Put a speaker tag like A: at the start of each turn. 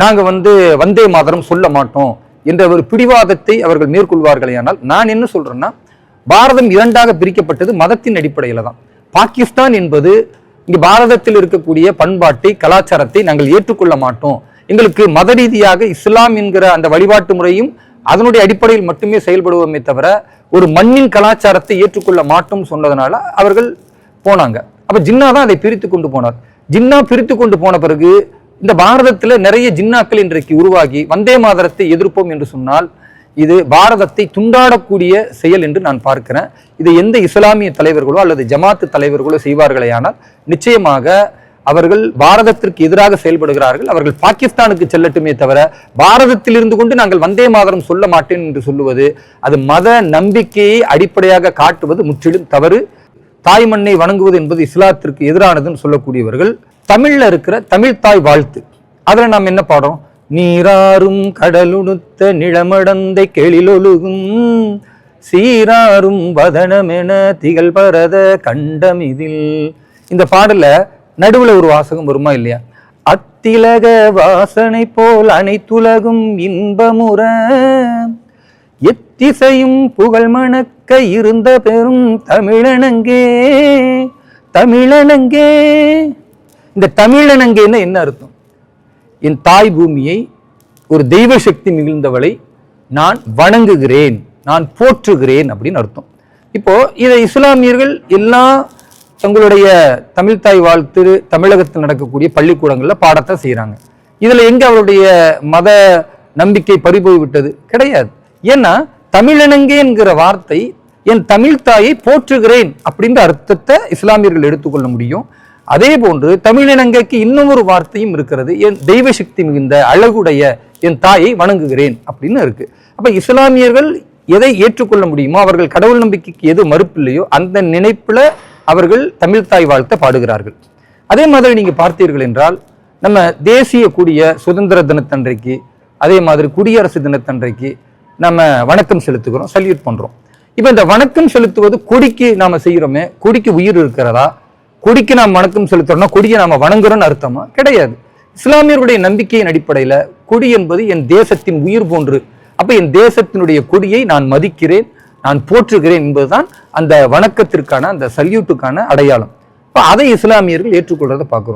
A: நாங்கள் வந்து வந்தே மாதரம் சொல்ல மாட்டோம் என்ற ஒரு பிடிவாதத்தை அவர்கள் மேற்கொள்வார்களேயானால் நான் என்ன சொல்கிறேன்னா பாரதம் இரண்டாக பிரிக்கப்பட்டது மதத்தின் அடிப்படையில் தான். பாகிஸ்தான் என்பது இங்கே பாரதத்தில் இருக்கக்கூடிய பண்பாட்டை கலாச்சாரத்தை நாங்கள் ஏற்றுக்கொள்ள மாட்டோம். எங்களுக்கு மத ரீதியாக இஸ்லாம் என்கிற அந்த வழிபாட்டு முறையும் அதனுடைய அடிப்படையில் மட்டுமே செயல்படுவோமே தவிர ஒரு மண்ணின் கலாச்சாரத்தை ஏற்றுக்கொள்ள மாட்டோம் சொன்னதுனால அவர்கள் போனாங்க. அப்போ ஜின்னா தான் அதை பிரித்து கொண்டு போனார். ஜின்னா பிரித்து கொண்டு போன பிறகு இந்த பாரதத்தில் நிறைய ஜின்னாக்கள் இன்றைக்கு உருவாகி வந்தே மாதரத்தை எதிர்ப்போம் என்று சொன்னால் இது பாரதத்தை துண்டாடக்கூடிய செயல் என்று நான் பார்க்கிறேன். இதை எந்த இஸ்லாமிய தலைவர்களோ அல்லது ஜமாத்து தலைவர்களோ செய்வார்களேயானால் நிச்சயமாக அவர்கள் பாரதத்திற்கு எதிராக செயல்படுகிறார்கள். அவர்கள் பாகிஸ்தானுக்கு செல்லட்டுமே தவிர பாரதத்தில் இருந்து கொண்டு நாங்கள் வந்தே மாதரம் சொல்ல மாட்டேன் என்று சொல்லுவது அது மத நம்பிக்கையை அடிப்படையாக காட்டுவது முற்றிலும் தவறு. தாய் மண்ணை வணங்குவது என்பது இஸ்லாத்திற்கு எதிரானதுன்னு சொல்லக்கூடியவர்கள் தமிழ்ல இருக்கிற தமிழ் தாய் வாழ்த்து. அதுல நாம் என்ன பாடுறோம்? நீராறும் கடலுடுத்த நிலமடந்தை கெளிலொழுகும். சீராறும் வதனமென திகழ் பரத கண்டமிதில். இந்த பாடல நடுவுல ஒரு வாசகம் வருமா இல்லையா? அத்திலக வாசனை போல் அனைத்துலகும் இன்பமுற. எத்திசையும் புகழ் மணக்க இருந்த பெரும் தமிழனங்கே. தமிழனங்கே. இந்த தமிழனங்கேன்னு என்ன அர்த்தம்? என் தாய் பூமியை ஒரு தெய்வ சக்தி மிகுந்தவளை நான் வணங்குகிறேன் நான் போற்றுகிறேன் அப்படின்னு அர்த்தம். இப்போ இதை இஸ்லாமியர்கள் எல்லா தங்களுடைய தமிழ் தாய் வாழ்த்து தமிழகத்தில் நடக்கக்கூடிய பள்ளிக்கூடங்களில் பாடத்தை செய்கிறாங்க இதில் எங்கே அவருடைய மத நம்பிக்கை பறிபோய் விட்டது? கிடையாது. ஏன்னா தமிழனங்கேங்கிற வார்த்தை என் தமிழ்தாயை போற்றுகிறேன் அப்படின்ற அர்த்தத்தை இஸ்லாமியர்கள் எடுத்துக்கொள்ள முடியும். அதே போன்று தமிழினங்கைக்கு இன்னும் ஒரு வார்த்தையும் இருக்கிறது. என் தெய்வ சக்தி மிகுந்த அழகுடைய என் தாயை வணங்குகிறேன் அப்படின்னு இருக்கு. அப்ப இஸ்லாமியர்கள் எதை ஏற்றுக்கொள்ள முடியுமோ அவர்கள் கடவுள் நம்பிக்கைக்கு எது மறுப்பில்லையோ அந்த நினைப்புல அவர்கள் தமிழ் தாய் வாழ்த்த பாடுகிறார்கள். அதே மாதிரி நீங்க பார்த்தீர்கள் என்றால் நம்ம தேசிய கூடிய சுதந்திர தினத்தன்றைக்கு அதே மாதிரி குடியரசு தினத்தன்றைக்கு நம்ம வணக்கம் செலுத்துகிறோம் சல்யூட் பண்றோம். இப்போ இந்த வணக்கம் செலுத்துவது கொடிக்கு நாம செய்கிறோமே கொடிக்கு உயிர் இருக்கிறதா? கொடிக்கு நாம் வணக்கம் செலுத்துறோம்னா கொடியை நாம் வணங்குறோம்னு அர்த்தமா? கிடையாது. இஸ்லாமியர்களுடைய நம்பிக்கையின் அடிப்படையில் கொடி என்பது என் தேசத்தின் உயிர் போன்று. அப்போ என் தேசத்தினுடைய கொடியை நான் மதிக்கிறேன் நான் போற்றுகிறேன் என்பதுதான் அந்த வணக்கத்திற்கான அந்த சல்யூட்டுக்கான அடையாளம். இப்போ அதை இஸ்லாமியர்கள் ஏற்றுக்கொள்றதை பார்க்குறோம்.